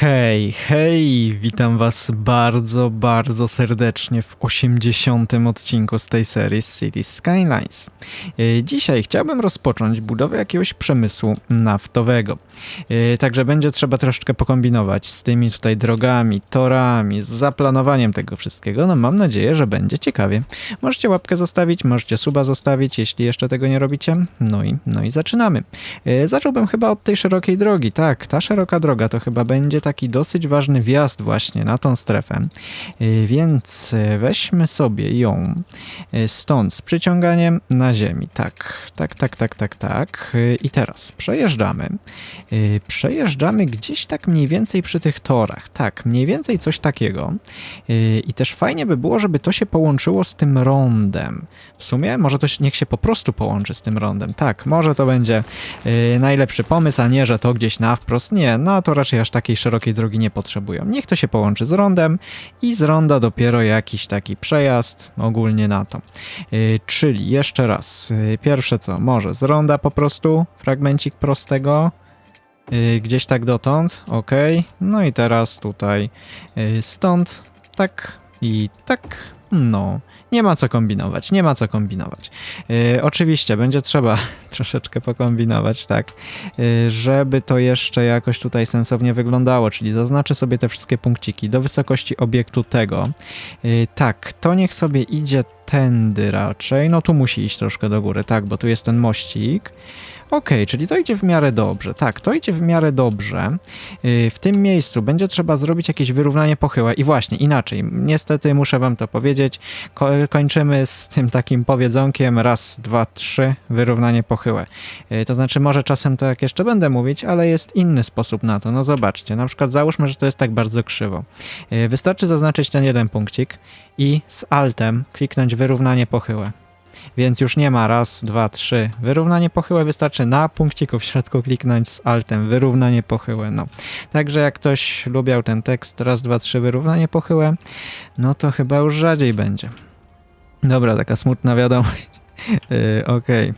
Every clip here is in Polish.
Hej, hej, witam was bardzo, bardzo serdecznie w 80. odcinku z tej serii Cities Skylines. E, Dzisiaj chciałbym rozpocząć budowę jakiegoś przemysłu naftowego. E, Także będzie trzeba troszeczkę pokombinować z tymi tutaj drogami, torami, z zaplanowaniem tego wszystkiego. No mam nadzieję, że będzie ciekawie. Możecie łapkę zostawić, możecie suba zostawić, jeśli jeszcze tego nie robicie. No i, no i zaczynamy. E, Zacząłbym chyba od tej szerokiej drogi. Tak, ta szeroka droga to chyba będzie taki dosyć ważny wjazd właśnie na tą strefę. E, Więc e, weźmy sobie ją e, stąd z przyciąganiem na ziemi. Tak, tak, tak, tak, tak, tak. I teraz przejeżdżamy. Przejeżdżamy gdzieś tak mniej więcej przy tych torach. Tak, mniej więcej coś takiego. I też fajnie by było, żeby to się połączyło z tym rondem. W sumie może to niech się po prostu połączy z tym rondem. Tak, może to będzie najlepszy pomysł, a nie, że to gdzieś na wprost. Nie, no to raczej aż takiej szerokiej drogi nie potrzebują. Niech to się połączy z rondem i z ronda dopiero jakiś taki przejazd ogólnie na to. E, Czyli jeszcze raz, e, pierwsze co, może z ronda po prostu fragmencik prostego, e, gdzieś tak dotąd, ok. No i teraz tutaj stąd, tak i tak, no. Nie ma co kombinować, nie ma co kombinować. E, oczywiście będzie trzeba troszeczkę pokombinować, tak, e, żeby to jeszcze jakoś tutaj sensownie wyglądało, czyli zaznaczę sobie te wszystkie punkciki do wysokości obiektu tego. E, tak, to niech sobie idzie tędy raczej, no tu musi iść troszkę do góry, tak, bo tu jest ten mościk. Okej, czyli to idzie w miarę dobrze. Tak, to idzie w miarę dobrze. Yy, W tym miejscu będzie trzeba zrobić jakieś wyrównanie pochyłe. I właśnie, inaczej. Niestety muszę wam to powiedzieć. Ko kończymy z tym takim powiedzonkiem raz, dwa, trzy, wyrównanie pochyłe. Yy, To znaczy, może czasem to jak jeszcze będę mówić, ale jest inny sposób na to. No zobaczcie, na przykład załóżmy, że to jest tak bardzo krzywo. Yy, Wystarczy zaznaczyć ten jeden punkcik i z altem kliknąć wyrównanie pochyłe. Więc już nie ma raz, dwa, trzy. Wyrównanie pochyłe wystarczy na punkciku w środku kliknąć z altem. Wyrównanie pochyłe. No. Także jak ktoś lubiał ten tekst raz, dwa, trzy, wyrównanie pochyłe, no to chyba już rzadziej będzie. Dobra, taka smutna wiadomość. Yy, Okej.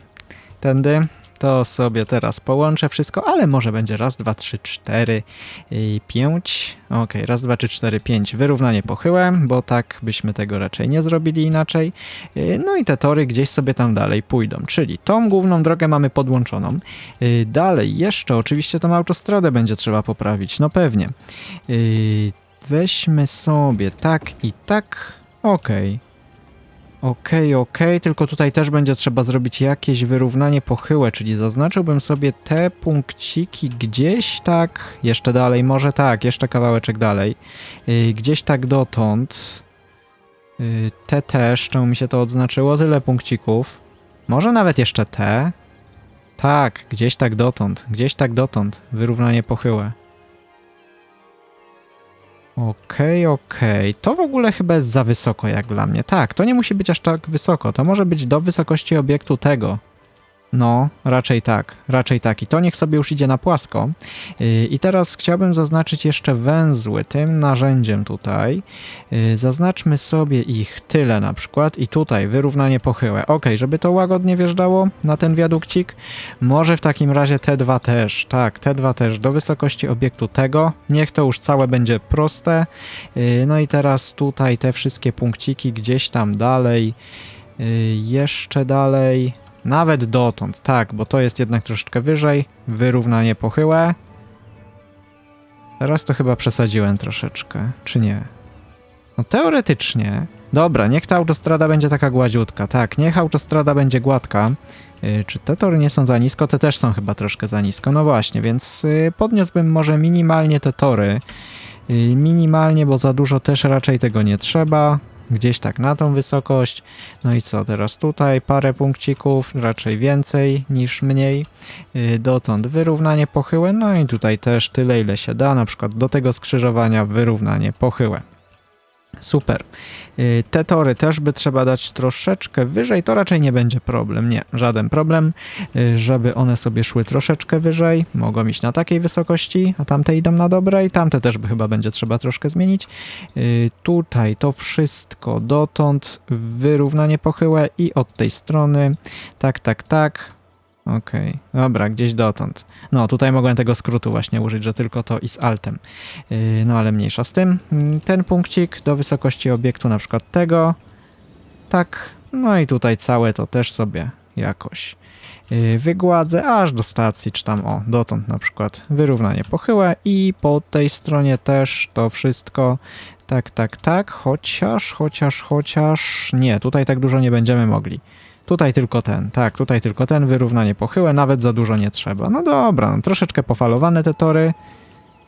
Tędy to sobie teraz połączę wszystko, ale może będzie raz, dwa, trzy, cztery, i pięć. Okej, raz, dwa, trzy, cztery, pięć. Wyrównanie pochyłe, bo tak byśmy tego raczej nie zrobili inaczej. Yy, No i te tory gdzieś sobie tam dalej pójdą, czyli tą główną drogę mamy podłączoną. Yy, Dalej jeszcze oczywiście tą autostradę będzie trzeba poprawić, no pewnie. Yy, Weźmy sobie tak i tak. Okej. Okej, okej, tylko tutaj też będzie trzeba zrobić jakieś wyrównanie pochyłe, czyli zaznaczyłbym sobie te punkciki gdzieś tak, jeszcze dalej, może tak, jeszcze kawałeczek dalej, yy, gdzieś tak dotąd. Yy, te też, czemu mi się to odznaczyło, tyle punkcików. Może nawet jeszcze te. Tak, gdzieś tak dotąd, gdzieś tak dotąd, wyrównanie pochyłe. Okej, okej. To w ogóle chyba jest za wysoko jak dla mnie. Tak, to nie musi być aż tak wysoko. To może być do wysokości obiektu tego. No, raczej tak, raczej tak. I to niech sobie już idzie na płasko. Yy, I teraz chciałbym zaznaczyć jeszcze węzły tym narzędziem tutaj. Yy, Zaznaczmy sobie ich tyle na przykład i tutaj wyrównanie pochyłe. Ok, żeby to łagodnie wjeżdżało na ten wiadukcik. Może w takim razie te dwa też, tak, te dwa też do wysokości obiektu tego. Niech to już całe będzie proste. Yy, No i teraz tutaj te wszystkie punkciki gdzieś tam dalej, jeszcze dalej, nawet dotąd, tak, bo to jest jednak troszeczkę wyżej. Wyrównanie pochyłe. Teraz to chyba przesadziłem troszeczkę, czy nie? No teoretycznie. Dobra, niech ta autostrada będzie taka gładziutka. Tak, niech autostrada będzie gładka. Yy, czy te tory nie są za nisko? Te też są chyba troszkę za nisko. No właśnie, więc yy, może minimalnie te tory. Yy, minimalnie, bo za dużo też raczej tego nie trzeba. Gdzieś tak na tą wysokość. No i co, teraz tutaj parę punkcików, raczej więcej niż mniej. Yy, Dotąd wyrównanie pochyłe, no i tutaj też tyle ile się da, na przykład do tego skrzyżowania wyrównanie pochyłe. Super. Y, Te tory też by trzeba dać troszeczkę wyżej, to raczej nie będzie problem, nie, żaden problem, y, żeby one sobie szły troszeczkę wyżej, mogą iść na takiej wysokości, a tamte idą na dobrej, tamte też by chyba będzie trzeba troszkę zmienić. Y, Tutaj to wszystko dotąd, wyrównanie pochyłe i od tej strony, tak, tak, tak, Okej, dobra, gdzieś dotąd. No, tutaj mogłem tego skrótu właśnie użyć, że tylko to i z altem. Yy, no, ale mniejsza z tym. Mm, Ten punkcik do wysokości obiektu, na przykład tego. Tak, no i tutaj całe to też sobie jakoś yy, wygładzę, aż do stacji, czy tam, o, dotąd na przykład wyrównanie pochyłe i po tej stronie też to wszystko tak, tak, tak, chociaż, chociaż, chociaż, nie, tutaj tak dużo nie będziemy mogli. Tutaj tylko ten, tak, tutaj tylko ten, wyrównanie pochyłe, nawet za dużo nie trzeba. No dobra, no, troszeczkę pofalowane te tory,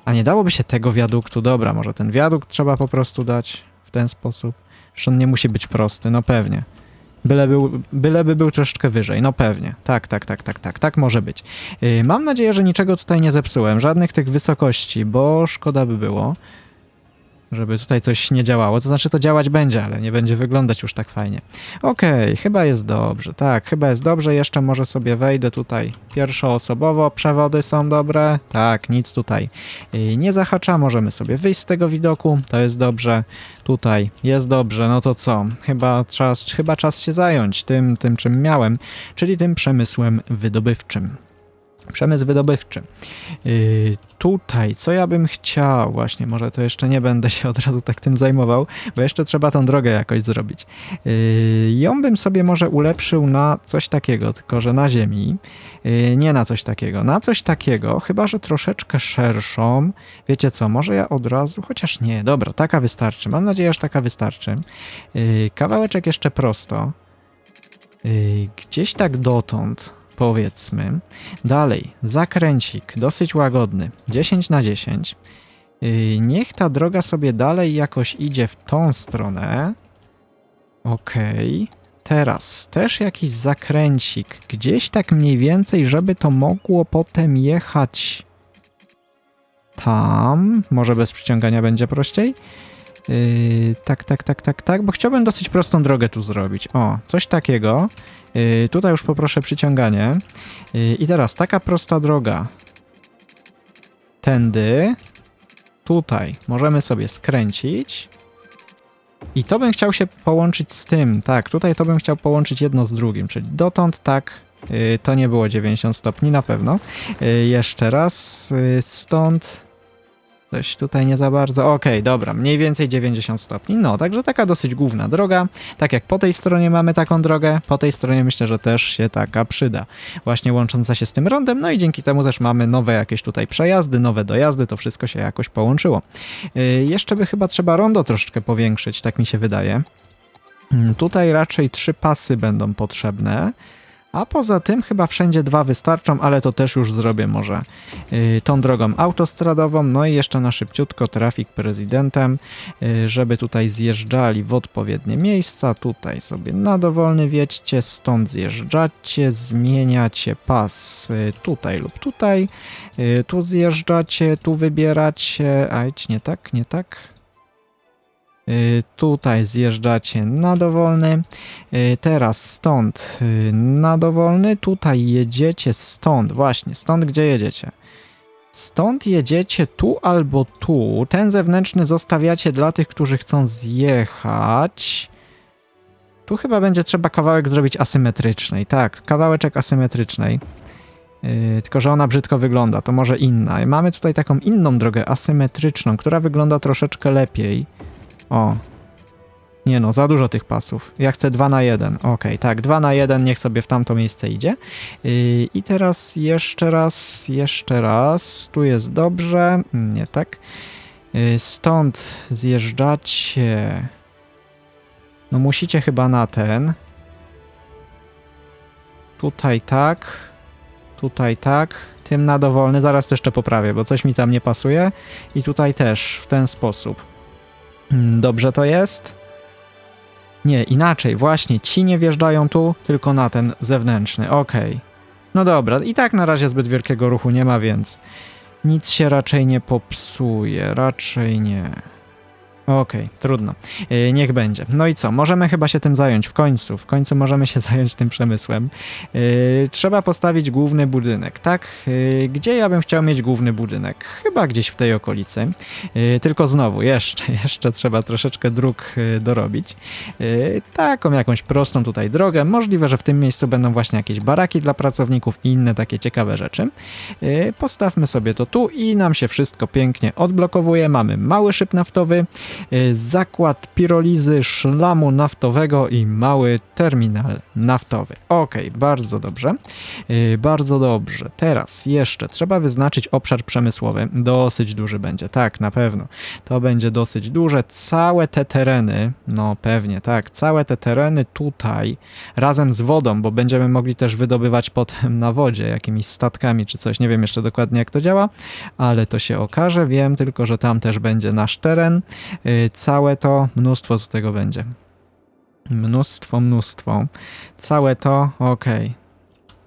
a nie dałoby się tego wiaduktu, dobra, może ten wiadukt trzeba po prostu dać w ten sposób. On nie musi być prosty, no pewnie. Byle, był, byleby był troszeczkę wyżej, no pewnie. Tak, tak, tak, tak, tak, tak może być. Yy, mam nadzieję, że niczego tutaj nie zepsułem, żadnych tych wysokości, bo szkoda by było, żeby tutaj coś nie działało. To znaczy to działać będzie, ale nie będzie wyglądać już tak fajnie. Okej, chyba jest dobrze, tak, chyba jest dobrze. Jeszcze może sobie wejdę tutaj pierwszoosobowo. Przewody są dobre, tak, nic tutaj yy, nie zahacza. Możemy sobie wyjść z tego widoku, to jest dobrze. Tutaj jest dobrze, no to co? Chyba czas, chyba czas się zająć tym, tym czym miałem, czyli tym przemysłem wydobywczym. Przemysł wydobywczy. Yy, tutaj, co ja bym chciał, właśnie, może to jeszcze nie będę się od razu tak tym zajmował, bo jeszcze trzeba tą drogę jakoś zrobić. Yy, ją bym sobie może ulepszył na coś takiego, tylko że na ziemi. Yy, nie na coś takiego, na coś takiego, chyba że troszeczkę szerszą. Wiecie co, może ja od razu, chociaż nie, dobra, taka wystarczy. Mam nadzieję, że taka wystarczy. Kawałeczek jeszcze prosto. Gdzieś tak dotąd, powiedzmy. Dalej, zakręcik, dosyć łagodny, 10 na 10. Yy, niech ta droga sobie dalej jakoś idzie w tą stronę. Okej. Teraz też jakiś zakręcik, gdzieś tak mniej więcej, żeby to mogło potem jechać tam. Może bez przyciągania będzie prościej. Yy, tak, tak, tak, tak, tak, bo chciałbym dosyć prostą drogę tu zrobić. O, coś takiego. Yy, tutaj już poproszę przyciąganie. Yy, I teraz taka prosta droga. Tędy. Tutaj możemy sobie skręcić. I to bym chciał się połączyć z tym. Tak, tutaj to bym chciał połączyć jedno z drugim, czyli dotąd tak. Yy, to nie było 90 stopni na pewno. Yy, jeszcze raz. Yy, stąd Coś tutaj nie za bardzo. Okej, dobra, mniej więcej 90 stopni. No, także taka dosyć główna droga. Tak jak po tej stronie mamy taką drogę, po tej stronie myślę, że też się taka przyda. Właśnie łącząca się z tym rondem, no i dzięki temu też mamy nowe jakieś tutaj przejazdy, nowe dojazdy, to wszystko się jakoś połączyło. Yy, jeszcze by chyba trzeba rondo troszeczkę powiększyć, tak mi się wydaje. Mm, Tutaj raczej trzy pasy będą potrzebne. A poza tym chyba wszędzie dwa wystarczą, ale to też już zrobię może yy, tą drogą autostradową, no i jeszcze na szybciutko trafik prezydentem, yy, żeby tutaj zjeżdżali w odpowiednie miejsca. Tutaj sobie na dowolny wiedźcie, stąd zjeżdżacie, zmieniacie pas yy, tutaj lub tutaj, tu zjeżdżacie, tu wybieracie, ajdź, nie tak, nie tak. Y, Tutaj zjeżdżacie na dowolny. Y, Teraz stąd y, na dowolny. Tutaj jedziecie stąd, właśnie stąd, gdzie jedziecie. Stąd jedziecie tu albo tu. Ten zewnętrzny zostawiacie dla tych, którzy chcą zjechać. Tu chyba będzie trzeba kawałek zrobić asymetrycznej. Tak, kawałeczek asymetrycznej. Yy, tylko, że ona brzydko wygląda, to może inna. Mamy tutaj taką inną drogę asymetryczną, która wygląda troszeczkę lepiej. O. Nie no, za dużo tych pasów. Ja chcę 2 na 1. Okej, tak, 2 na 1, niech sobie w tamto miejsce idzie. Yy, I teraz jeszcze raz, jeszcze raz. Tu jest dobrze. Mm, Nie tak. Yy, Stąd zjeżdżacie. No musicie chyba na ten. Tutaj tak. Tutaj tak. Tym na dowolny. Zaraz to jeszcze poprawię, bo coś mi tam nie pasuje. I tutaj też w ten sposób. Mm, Dobrze to jest? Nie, inaczej, właśnie, ci nie wjeżdżają tu, tylko na ten zewnętrzny, okej. No dobra, i tak na razie zbyt wielkiego ruchu nie ma, więc nic się raczej nie popsuje, raczej nie. Okej, trudno. Yy, niech będzie. No i co? Możemy chyba się tym zająć w końcu. W końcu możemy się zająć tym przemysłem. Yy, trzeba postawić główny budynek, tak? Yy, gdzie ja bym chciał mieć główny budynek? Chyba gdzieś w tej okolicy. Yy, tylko znowu, jeszcze, jeszcze trzeba troszeczkę dróg yy, dorobić. Yy, taką jakąś prostą tutaj drogę. Możliwe, że w tym miejscu będą właśnie jakieś baraki dla pracowników i inne takie ciekawe rzeczy. Yy, postawmy sobie to tu i nam się wszystko pięknie odblokowuje. Mamy mały szyb naftowy, zakład pirolizy szlamu naftowego i mały terminal naftowy. Ok, bardzo dobrze. Yy, bardzo dobrze. Teraz jeszcze trzeba wyznaczyć obszar przemysłowy. Dosyć duży będzie, tak, na pewno. To będzie dosyć duże. Całe te tereny, no pewnie, tak, całe te tereny tutaj razem z wodą, bo będziemy mogli też wydobywać potem na wodzie jakimiś statkami czy coś. Nie wiem jeszcze dokładnie jak to działa, ale to się okaże. Wiem tylko, że tam też będzie nasz teren. Yy, Całe to, mnóstwo tu tego będzie. Mnóstwo, mnóstwo. Całe to, okej.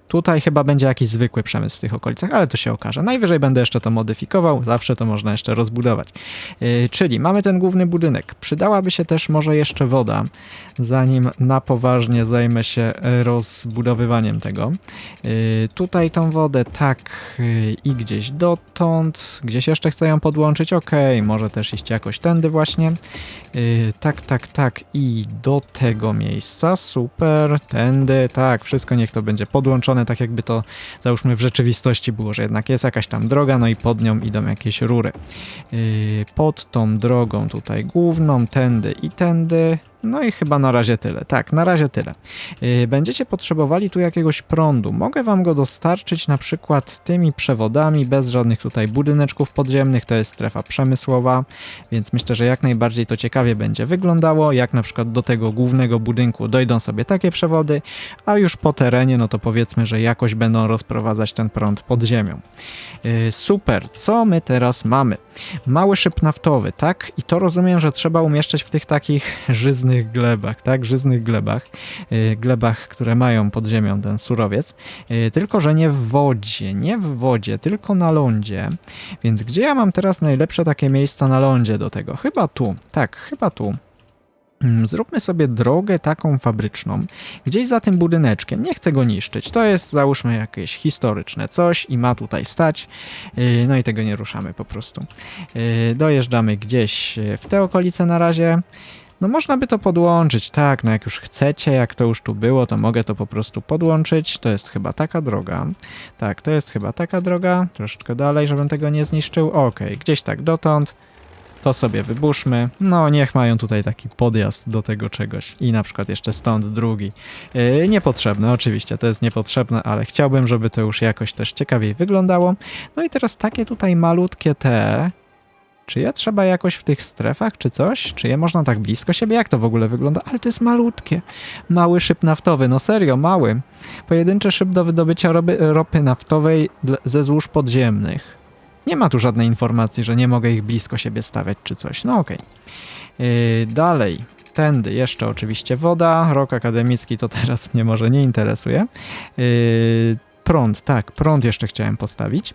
Tutaj chyba będzie jakiś zwykły przemysł w tych okolicach, ale to się okaże. Najwyżej będę jeszcze to modyfikował, zawsze to można jeszcze rozbudować. Yy, czyli mamy ten główny budynek. Przydałaby się też może jeszcze woda, zanim na poważnie zajmę się rozbudowywaniem tego. Yy, tutaj tą wodę tak yy, i gdzieś dotąd. Gdzieś jeszcze chcę ją podłączyć. Okej, może też iść jakoś tędy właśnie. Yy, tak, tak, tak. I do tego miejsca. Super. Tędy. Tak, wszystko niech to będzie podłączone, tak jakby to załóżmy w rzeczywistości było, że jednak jest jakaś tam droga, no i pod nią idą jakieś rury. Yy, pod tą drogą tutaj główną, tędy i tędy. No i chyba na razie tyle. Tak, na razie tyle. Yy, Będziecie potrzebowali tu jakiegoś prądu. Mogę wam go dostarczyć na przykład tymi przewodami, bez żadnych tutaj budyneczków podziemnych. To jest strefa przemysłowa, więc myślę, że jak najbardziej to ciekawie będzie wyglądało. Jak na przykład do tego głównego budynku dojdą sobie takie przewody, a już po terenie, no to powiedzmy, że jakoś będą rozprowadzać ten prąd pod ziemią. Yy, Super, co my teraz mamy? Mały szyb naftowy, tak? I to rozumiem, że trzeba umieszczać w tych takich żyznych glebach, tak? Żyznych glebach, yy, glebach, które mają pod ziemią ten surowiec, Yy, tylko że nie w wodzie, nie w wodzie, tylko na lądzie. Więc gdzie ja mam teraz najlepsze takie miejsca na lądzie do tego? Chyba tu, tak, chyba tu. Mm, Zróbmy sobie drogę taką fabryczną, gdzieś za tym budyneczkiem. Nie chcę go niszczyć. To jest, załóżmy, jakieś historyczne coś i ma tutaj stać. Yy, No i tego nie ruszamy po prostu. Dojeżdżamy gdzieś w te okolice na razie. No można by to podłączyć, tak, no jak już chcecie, jak to już tu było, to mogę to po prostu podłączyć. To jest chyba taka droga. Tak, to jest chyba taka droga. Troszeczkę dalej, żebym tego nie zniszczył. Okej, gdzieś tak dotąd. To sobie wybuszmy. No, niech mają tutaj taki podjazd do tego czegoś. I na przykład jeszcze stąd drugi. Yy, niepotrzebne, oczywiście, to jest niepotrzebne, ale chciałbym, żeby to już jakoś też ciekawiej wyglądało. No i teraz takie tutaj malutkie te. Czy je trzeba jakoś w tych strefach, czy coś? Czy je można tak blisko siebie? Jak to w ogóle wygląda? Ale to jest malutkie. Mały szyb naftowy, no serio, mały. Pojedynczy szyb do wydobycia ropy, ropy naftowej ze złóż podziemnych. Nie ma tu żadnej informacji, że nie mogę ich blisko siebie stawiać czy coś. No okej. Yy, dalej. Tędy jeszcze oczywiście woda. Rok akademicki to teraz mnie może nie interesuje. Yy, prąd, tak, prąd jeszcze chciałem postawić.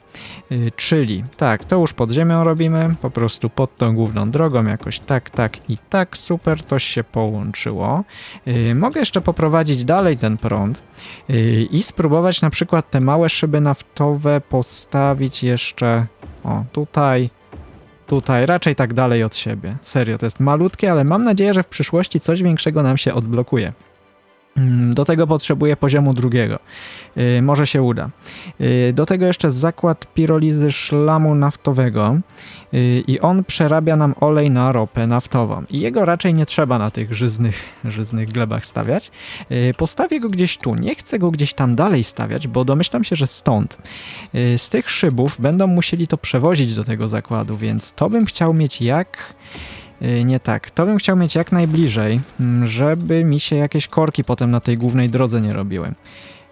Yy, czyli, tak, to już pod ziemią robimy, po prostu pod tą główną drogą, jakoś tak, tak i tak, super, to się połączyło. Yy, mogę jeszcze poprowadzić dalej ten prąd yy, i spróbować na przykład te małe szyby naftowe postawić jeszcze, o, tutaj, tutaj, raczej tak dalej od siebie. Serio, to jest malutkie, ale mam nadzieję, że w przyszłości coś większego nam się odblokuje. Mm, Do tego potrzebuję poziomu drugiego. Yy, może się uda. Yy, do tego jeszcze zakład pirolizy szlamu naftowego yy, i on przerabia nam olej na ropę naftową. I jego raczej nie trzeba na tych żyznych, żyznych glebach stawiać. Yy, postawię go gdzieś tu. Nie chcę go gdzieś tam dalej stawiać, bo domyślam się, że stąd. Yy, z tych szybów będą musieli to przewozić do tego zakładu, więc to bym chciał mieć jak... Yy, Nie tak. To bym chciał mieć jak najbliżej, mm, żeby mi się jakieś korki potem na tej głównej drodze nie robiły.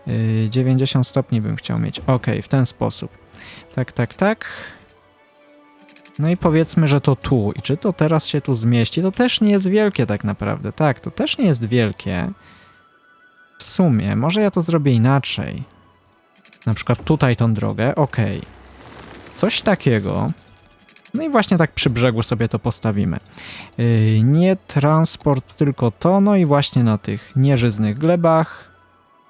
Yy, 90 stopni bym chciał mieć. Ok, w ten sposób. Tak, tak, tak. No i powiedzmy, że to tu. I czy to teraz się tu zmieści? To też nie jest wielkie tak naprawdę. Tak, to też nie jest wielkie. W sumie, może ja to zrobię inaczej. Na przykład tutaj tą drogę. Ok. Coś takiego. No i właśnie tak przy brzegu sobie to postawimy. Yy, nie transport, tylko to, no i właśnie na tych nieżyznych glebach.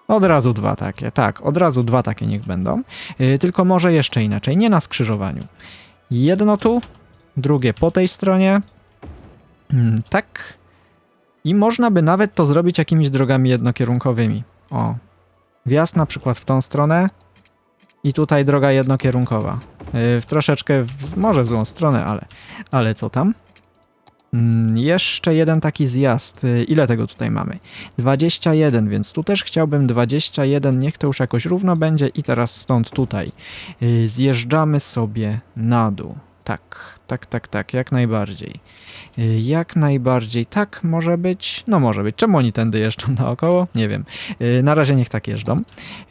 Od razu dwa takie, tak, od razu dwa takie niech będą. Yy, tylko może jeszcze inaczej, nie na skrzyżowaniu. Jedno tu, drugie po tej stronie. Mm, tak. I można by nawet to zrobić jakimiś drogami jednokierunkowymi. O, wjazd na przykład w tą stronę i tutaj droga jednokierunkowa. Yy, w troszeczkę, w, może w złą stronę, ale, ale co tam? Mm, jeszcze jeden taki zjazd. Yy, Ile tego tutaj mamy? 21, więc tu też chciałbym 21, niech to już jakoś równo będzie i teraz stąd tutaj. Yy, Zjeżdżamy sobie na dół. Tak, tak, tak, tak, jak najbardziej. Y, Jak najbardziej tak może być. No może być. Czemu oni tędy jeżdżą naokoło? Nie wiem. Y, Na razie niech tak jeżdżą.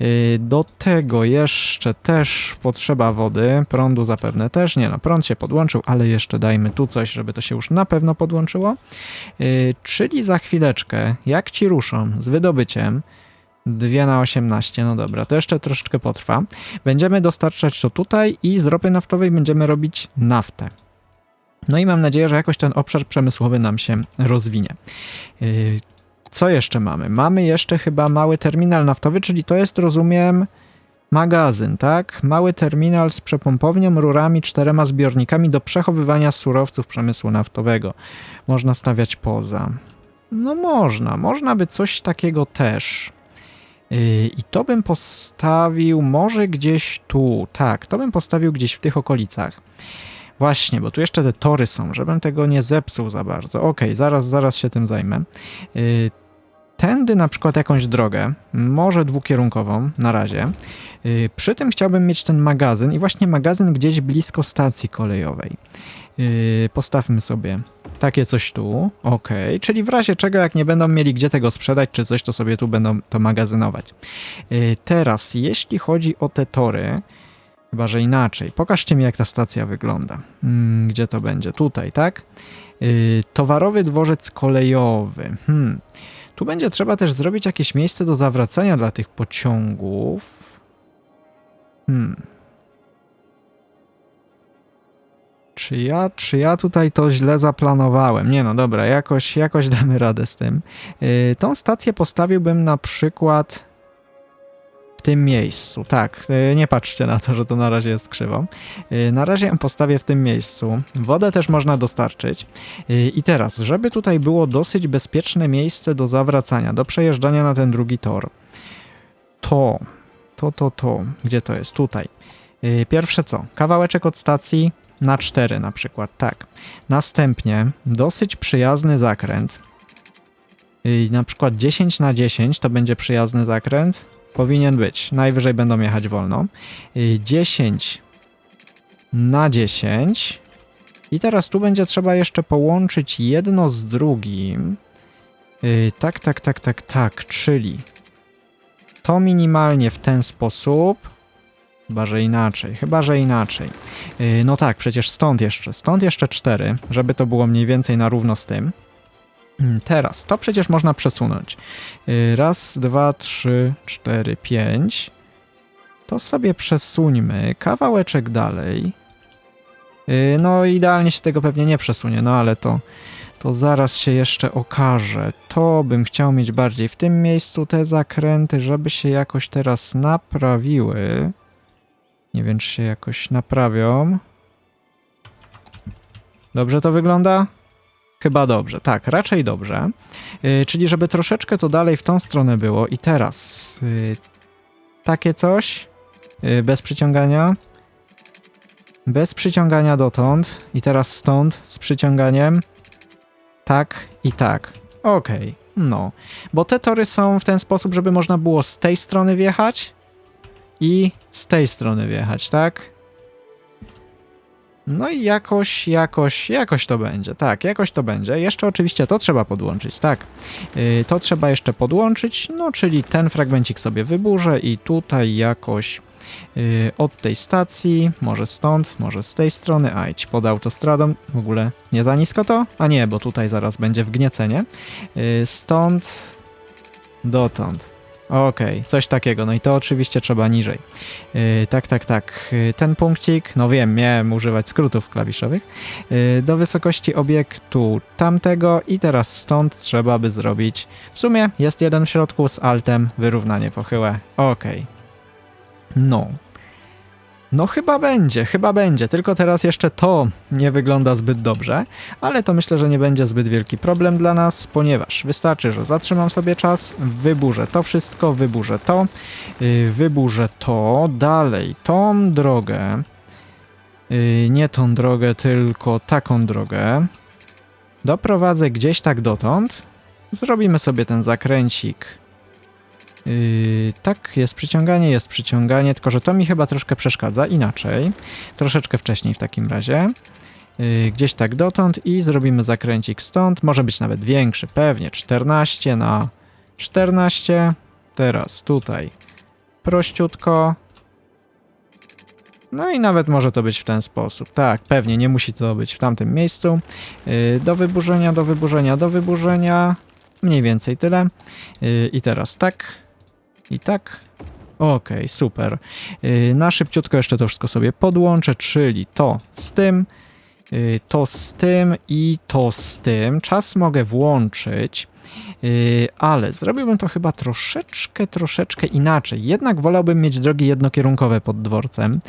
Y, Do tego jeszcze też potrzeba wody, prądu zapewne też. Nie no, prąd się podłączył, ale jeszcze dajmy tu coś, żeby to się już na pewno podłączyło. Czyli za chwileczkę, jak ci ruszą z wydobyciem, 2 na 18, no dobra, to jeszcze troszeczkę potrwa. Będziemy dostarczać to tutaj i z ropy naftowej będziemy robić naftę. No i mam nadzieję, że jakoś ten obszar przemysłowy nam się rozwinie. Yy, Co jeszcze mamy? Mamy jeszcze chyba mały terminal naftowy, czyli to jest, rozumiem, magazyn, tak? Mały terminal z przepompownią, rurami, czterema zbiornikami do przechowywania surowców przemysłu naftowego. Można stawiać poza. No można, można by coś takiego też. Yy, I to bym postawił może gdzieś tu. Tak, to bym postawił gdzieś w tych okolicach. Właśnie, bo tu jeszcze te tory są, żebym tego nie zepsuł za bardzo. Okej, zaraz, zaraz się tym zajmę. Yy, Tędy na przykład jakąś drogę, może dwukierunkową na razie. Yy, Przy tym chciałbym mieć ten magazyn i właśnie magazyn gdzieś blisko stacji kolejowej. Yy, Postawmy sobie takie coś tu, ok, czyli w razie czego jak nie będą mieli gdzie tego sprzedać czy coś, to sobie tu będą to magazynować. Yy, Teraz, jeśli chodzi o te tory, Chyba, że inaczej. Pokażcie mi, jak ta stacja wygląda. Mm, gdzie to będzie? Tutaj, tak? Yy, towarowy dworzec kolejowy. Hmm. Tu będzie trzeba też zrobić jakieś miejsce do zawracania dla tych pociągów. Hmm. Czy ja, czy ja tutaj to źle zaplanowałem? Nie no, dobra, jakoś, jakoś damy radę z tym. Yy, tą stację postawiłbym na przykład w tym miejscu. Tak, y, nie patrzcie na to, że to na razie jest krzywo. Y, Na razie ją postawię w tym miejscu. Wodę też można dostarczyć. Y, I teraz, żeby tutaj było dosyć bezpieczne miejsce do zawracania, do przejeżdżania na ten drugi tor, to, to, to, to, gdzie to jest? Tutaj. Y, Pierwsze co? Kawałeczek od stacji na 4 na przykład, tak. Następnie dosyć przyjazny zakręt. Y, Na przykład 10 na 10 to będzie przyjazny zakręt. Powinien być. Najwyżej będą jechać wolno. Y, 10 na 10. I teraz tu będzie trzeba jeszcze połączyć jedno z drugim. Tak, tak, tak, tak, tak. Czyli to minimalnie w ten sposób. Chyba, że inaczej. Chyba, że inaczej. Y, No tak, przecież stąd jeszcze. Stąd jeszcze 4, żeby to było mniej więcej na równo z tym. Mm, Teraz, to przecież można przesunąć. Y, Raz, dwa, trzy, cztery, pięć. To sobie przesuńmy kawałeczek dalej. Y, No, idealnie się tego pewnie nie przesunie, no ale to, to zaraz się jeszcze okaże. To bym chciał mieć bardziej w tym miejscu te zakręty, żeby się jakoś teraz naprawiły. Nie wiem, czy się jakoś naprawią. Dobrze to wygląda? Chyba dobrze, tak, raczej dobrze. Yy, czyli żeby troszeczkę to dalej w tą stronę było i teraz yy, takie coś yy, bez przyciągania. Bez przyciągania dotąd i teraz stąd z przyciąganiem. Tak i tak. Okej, no. Bo te tory są w ten sposób, żeby można było z tej strony wjechać i z tej strony wjechać, tak? No i jakoś, jakoś, jakoś to będzie, tak, jakoś to będzie. Jeszcze oczywiście to trzeba podłączyć, tak. Yy, to trzeba jeszcze podłączyć, no czyli ten fragmencik sobie wyburzę i tutaj jakoś yy, od tej stacji, może stąd, może z tej strony, a idź pod autostradą, w ogóle nie za nisko to? A nie, bo tutaj zaraz będzie wgniecenie. Yy, stąd dotąd. Okej, coś takiego. No i to oczywiście trzeba niżej. Yy, tak, tak, tak. Yy, ten punkcik, no wiem, miałem używać skrótów klawiszowych. Yy, do wysokości obiektu tamtego i teraz stąd trzeba by zrobić. W sumie jest jeden w środku z altem, wyrównanie pochyłe. Okej. No. No chyba będzie, chyba będzie, tylko teraz jeszcze to nie wygląda zbyt dobrze, ale to myślę, że nie będzie zbyt wielki problem dla nas, ponieważ wystarczy, że zatrzymam sobie czas, wyburzę to wszystko, wyburzę to, yy, wyburzę to, dalej tą drogę, yy, nie tą drogę, tylko taką drogę, doprowadzę gdzieś tak dotąd, zrobimy sobie ten zakręcik Yy, tak, jest przyciąganie, jest przyciąganie, tylko że to mi chyba troszkę przeszkadza inaczej. Troszeczkę wcześniej w takim razie. Yy, gdzieś tak dotąd i zrobimy zakręcik stąd. Może być nawet większy, pewnie 14 na 14. Teraz tutaj prościutko. No i nawet może to być w ten sposób. Tak, pewnie nie musi to być w tamtym miejscu. Yy, do wyburzenia, do wyburzenia, do wyburzenia. Mniej więcej tyle. Yy, I teraz tak. I tak. Okej, super. Yy, na szybciutko jeszcze to wszystko sobie podłączę, czyli to z tym, yy, to z tym i to z tym. Czas mogę włączyć, yy, ale zrobiłbym to chyba troszeczkę, troszeczkę inaczej. Jednak wolałbym mieć drogi jednokierunkowe pod dworcem,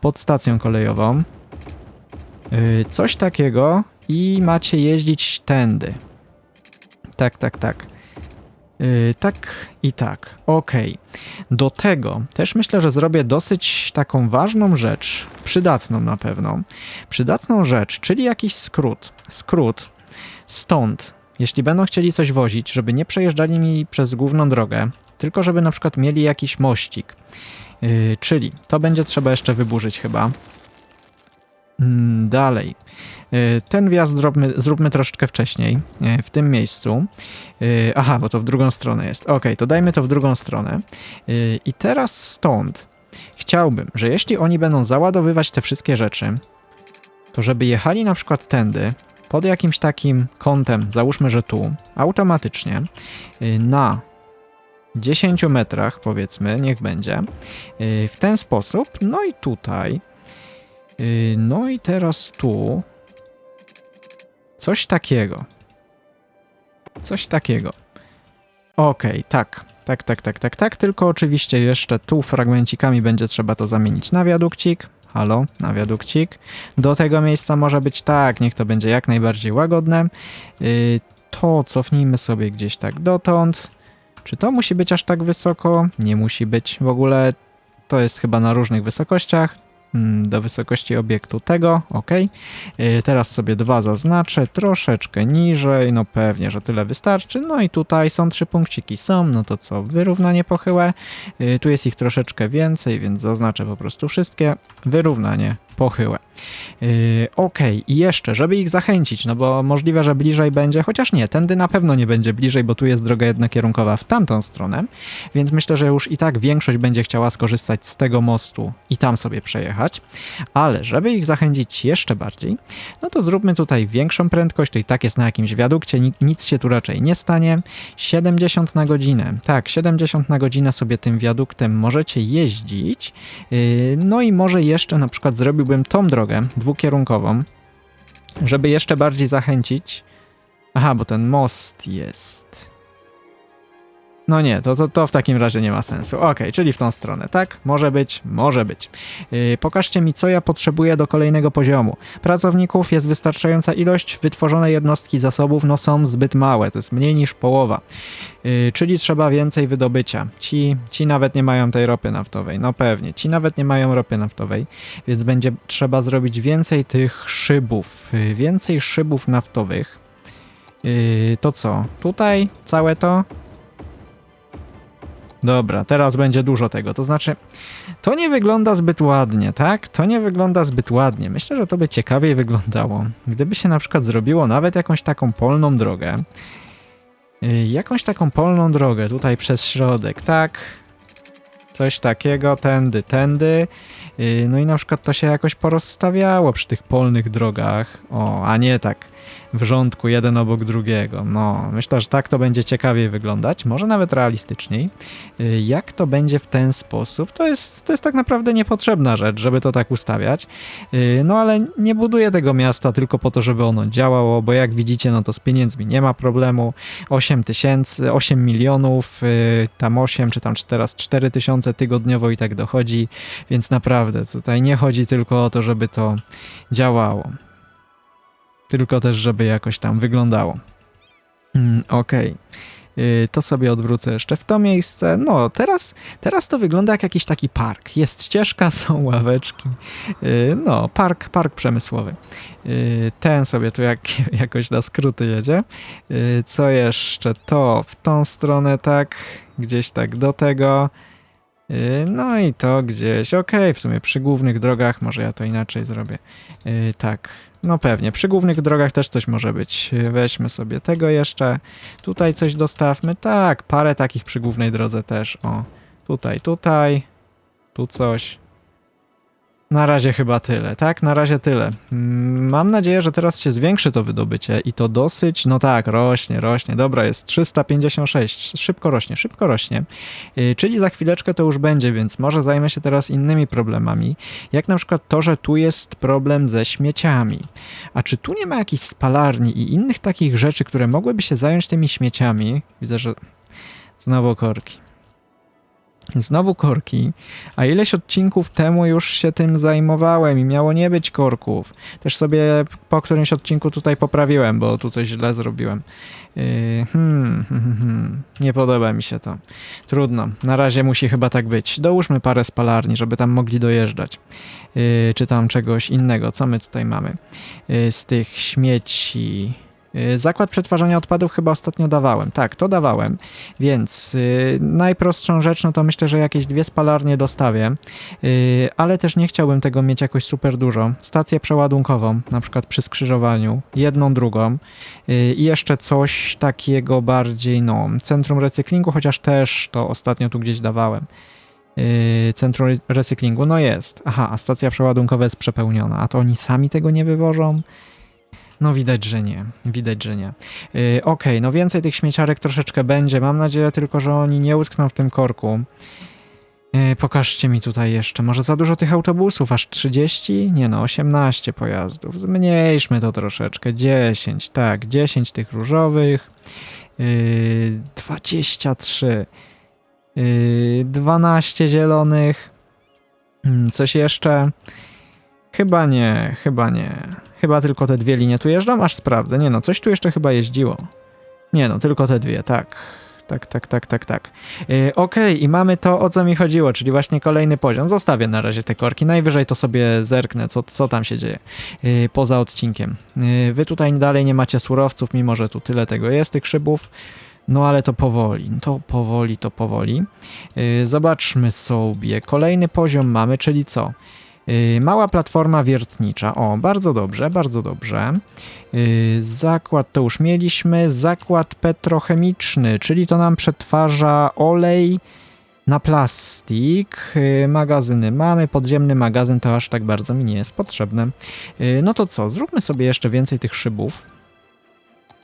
pod stacją kolejową. Coś takiego i macie jeździć tędy. Tak, tak, tak. Yy, tak i tak. Okej. Do tego też myślę, że zrobię dosyć taką ważną rzecz, przydatną na pewno. Przydatną rzecz, czyli jakiś skrót. Skrót stąd, jeśli będą chcieli coś wozić, żeby nie przejeżdżali mi przez główną drogę, tylko żeby na przykład mieli jakiś mościk. Yy, czyli to będzie trzeba jeszcze wyburzyć chyba. Mm, dalej. Y, Ten wjazd zróbmy, zróbmy troszeczkę wcześniej, y, w tym miejscu. Y, Aha, bo to w drugą stronę jest. Ok, to dajmy to w drugą stronę. I teraz stąd chciałbym, że jeśli oni będą załadowywać te wszystkie rzeczy, to żeby jechali na przykład tędy, pod jakimś takim kątem, załóżmy, że tu, automatycznie, na 10 metrach, powiedzmy, niech będzie, w ten sposób, no i tutaj, no i teraz tu, Coś takiego. Coś takiego. Okej, tak. Tak, tak, tak, tak, tak. Tylko oczywiście jeszcze tu fragmencikami będzie trzeba to zamienić na wiadukcik. Halo, na wiadukcik. Do tego miejsca może być tak, niech to będzie jak najbardziej łagodne. Yy, to cofnijmy sobie gdzieś tak dotąd. Czy to musi być aż tak wysoko? Nie musi być. W ogóle to jest chyba na różnych wysokościach. Mm, do wysokości obiektu tego, ok. Teraz sobie dwa zaznaczę, troszeczkę niżej, no pewnie, że tyle wystarczy. No i tutaj są trzy punkciki, są, no to co, wyrównanie pochyłe. Yy, Tu jest ich troszeczkę więcej, więc zaznaczę po prostu wszystkie. Wyrównanie pochyłe. Yy, ok, i jeszcze, żeby ich zachęcić, no bo możliwe, że bliżej będzie, chociaż nie, tędy na pewno nie będzie bliżej, bo tu jest droga jednokierunkowa w tamtą stronę, więc myślę, że już i tak większość będzie chciała skorzystać z tego mostu i tam sobie przejechać, ale żeby ich zachęcić jeszcze bardziej, no to zróbmy tutaj większą prędkość, to i tak jest na jakimś wiadukcie, ni- nic się tu raczej nie stanie. 70 na godzinę, tak, 70 na godzinę sobie tym wiaduktem możecie jeździć, yy, no i może jeszcze na przykład zrobiłbym tą drogę dwukierunkową, żeby jeszcze bardziej zachęcić. Aha, bo ten most jest. No nie, to, to, to w takim razie nie ma sensu. Ok, czyli w tą stronę, tak? Może być, może być. Yy, pokażcie mi, co ja potrzebuję do kolejnego poziomu. Pracowników jest wystarczająca ilość, wytworzone jednostki zasobów no są zbyt małe, to jest mniej niż połowa. Yy, czyli trzeba więcej wydobycia. Ci, ci nawet nie mają tej ropy naftowej, no pewnie. Ci nawet nie mają ropy naftowej, więc będzie trzeba zrobić więcej tych szybów. Yy, więcej szybów naftowych. Yy, to co? Tutaj całe to? Dobra, teraz będzie dużo tego. To znaczy, to nie wygląda zbyt ładnie, tak? To nie wygląda zbyt ładnie. Myślę, że to by ciekawiej wyglądało, gdyby się na przykład zrobiło nawet jakąś taką polną drogę. Yy, jakąś taką polną drogę tutaj przez środek, tak? Coś takiego, tędy, tędy. Yy, no i na przykład to się jakoś porozstawiało przy tych polnych drogach. O, a nie tak w rządku, jeden obok drugiego. No, myślę, że tak to będzie ciekawiej wyglądać, może nawet realistyczniej. Y, Jak to będzie w ten sposób, to jest, to jest tak naprawdę niepotrzebna rzecz, żeby to tak ustawiać. Y, No ale nie buduję tego miasta tylko po to, żeby ono działało, bo jak widzicie, no to z pieniędzmi nie ma problemu. 8 tysięcy, 8 milionów, y, tam 8 czy tam teraz 4 tysiące tygodniowo i tak dochodzi, więc naprawdę tutaj nie chodzi tylko o to, żeby to działało. Tylko też, żeby jakoś tam wyglądało. Mm, Okej. Y, To sobie odwrócę jeszcze w to miejsce. No, teraz, teraz to wygląda jak jakiś taki park. Jest ścieżka, są ławeczki. Y, No, park, park przemysłowy. Y, Ten sobie tu jak, jakoś na skróty jedzie. Y, Co jeszcze? To w tą stronę tak, gdzieś tak do tego. No i to gdzieś, okej, w sumie przy głównych drogach, może ja to inaczej zrobię. Tak, no pewnie, przy głównych drogach też coś może być. Weźmy sobie tego jeszcze. Tutaj coś dostawmy. Tak, parę takich przy głównej drodze też. O, tutaj, tutaj, tu coś. Na razie chyba tyle, tak? Na razie tyle. Mm, Mam nadzieję, że teraz się zwiększy to wydobycie i to dosyć, no tak, rośnie, rośnie. Dobra, jest 356. Szybko rośnie, szybko rośnie. Yy, Czyli za chwileczkę to już będzie, więc może zajmę się teraz innymi problemami. Jak na przykład to, że tu jest problem ze śmieciami. A czy tu nie ma jakichś spalarni i innych takich rzeczy, które mogłyby się zająć tymi śmieciami? Widzę, że znowu korki. Znowu korki, a ileś odcinków temu już się tym zajmowałem i miało nie być korków. Też sobie po którymś odcinku tutaj poprawiłem, bo tu coś źle zrobiłem. Yy, hmm, hmm, hmm, nie podoba mi się to. Trudno, na razie musi chyba tak być. Dołóżmy parę spalarni, żeby tam mogli dojeżdżać. Yy, czy tam czegoś innego. Co my tutaj mamy? Yy, z tych śmieci. Yy, Zakład przetwarzania odpadów chyba ostatnio dawałem. Tak, to dawałem. Więc yy, najprostszą rzecz, no to myślę, że jakieś dwie spalarnie dostawię, yy, ale też nie chciałbym tego mieć jakoś super dużo. Stację przeładunkową, na przykład przy skrzyżowaniu, jedną, drugą yy, i jeszcze coś takiego bardziej, no, centrum recyklingu, chociaż też to ostatnio tu gdzieś dawałem. Yy, Centrum re- recyklingu, no jest. Aha, a stacja przeładunkowa jest przepełniona, a to oni sami tego nie wywożą? No widać, że nie. Widać, że nie. Yy, Okej, no więcej tych śmieciarek troszeczkę będzie. Mam nadzieję tylko, że oni nie utkną w tym korku. Yy, pokażcie mi tutaj jeszcze. Może za dużo tych autobusów? Aż 30? Nie no, 18 pojazdów. Zmniejszmy to troszeczkę. 10, tak. 10 tych różowych. Yy, 23. Yy, 12 zielonych. Hmm, Coś jeszcze? Chyba nie, chyba nie. Chyba tylko te dwie linie tu jeżdżą, aż sprawdzę. Nie no, coś tu jeszcze chyba jeździło. Nie no, tylko te dwie, tak. Tak, tak, tak, tak, tak. Yy, Okej, i mamy to, o co mi chodziło, czyli właśnie kolejny poziom. Zostawię na razie te korki, najwyżej to sobie zerknę, co, co tam się dzieje yy, poza odcinkiem. Yy, wy tutaj dalej nie macie surowców, mimo że tu tyle tego jest, tych szybów. No ale to powoli, to powoli, to powoli. Yy, Zobaczmy sobie. Kolejny poziom mamy, czyli co? Yy, Mała platforma wiertnicza. O, bardzo dobrze, bardzo dobrze. Yy, Zakład to już mieliśmy. Zakład petrochemiczny, czyli to nam przetwarza olej na plastik. Yy, Magazyny mamy. Podziemny magazyn to aż tak bardzo mi nie jest potrzebne. No to co? Zróbmy sobie jeszcze więcej tych szybów.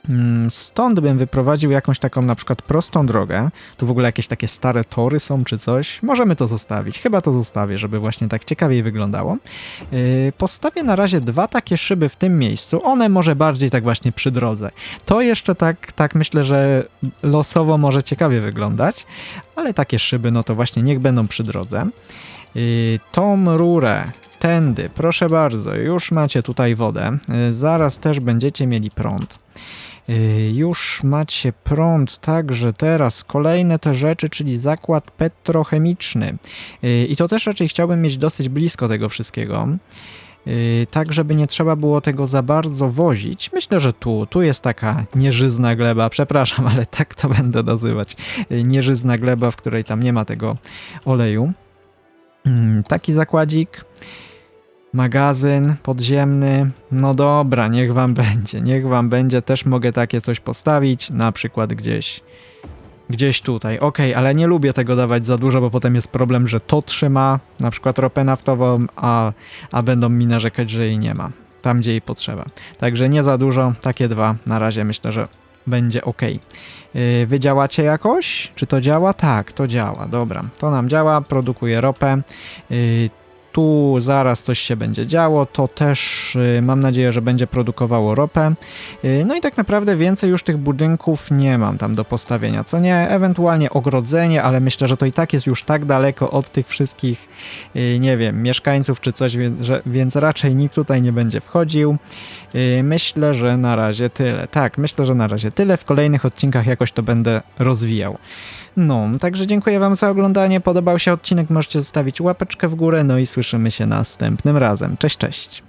Mm, Stąd bym wyprowadził jakąś taką na przykład prostą drogę. Tu w ogóle jakieś takie stare tory są czy coś. Możemy to zostawić. Chyba to zostawię, żeby właśnie tak ciekawiej wyglądało. Yy, Postawię na razie dwa takie szyby w tym miejscu. One może bardziej tak właśnie przy drodze. To jeszcze tak, tak myślę, że losowo może ciekawie wyglądać, ale takie szyby no to właśnie niech będą przy drodze. Yy, Tą rurę tędy, proszę bardzo, już macie tutaj wodę. Yy, Zaraz też będziecie mieli prąd. Yy, Już macie prąd, także teraz kolejne te rzeczy, czyli zakład petrochemiczny. Yy, I to też raczej chciałbym mieć dosyć blisko tego wszystkiego. Yy, Tak, żeby nie trzeba było tego za bardzo wozić. Myślę, że tu, tu jest taka nieżyzna gleba, przepraszam, ale tak to będę nazywać. Nieżyzna gleba, w której tam nie ma tego oleju. Mm, Taki zakładzik. Magazyn podziemny. No dobra, niech wam będzie. Niech wam będzie. Też mogę takie coś postawić, na przykład gdzieś. Gdzieś tutaj. Okej, ale nie lubię tego dawać za dużo, bo potem jest problem, że to trzyma na przykład ropę naftową, a, a będą mi narzekać, że jej nie ma. tam gdzie jej potrzeba. Także nie za dużo, takie dwa na razie myślę, że będzie ok. Wy działacie jakoś? Czy to działa? Tak, to działa. Dobra, to nam działa, produkuje ropę. Yy, Tu zaraz coś się będzie działo, to też yy, mam nadzieję, że będzie produkowało ropę. Yy, No i tak naprawdę więcej już tych budynków nie mam tam do postawienia, co nie? Ewentualnie ogrodzenie, ale myślę, że to i tak jest już tak daleko od tych wszystkich, yy, nie wiem, mieszkańców czy coś, więc, raczej nikt tutaj nie będzie wchodził. Myślę, że na razie tyle. Tak, myślę, że na razie tyle. W kolejnych odcinkach jakoś to będę rozwijał. No, także dziękuję Wam za oglądanie. Podobał się odcinek, możecie zostawić łapeczkę w górę. No i słyszymy się następnym razem. Cześć, cześć.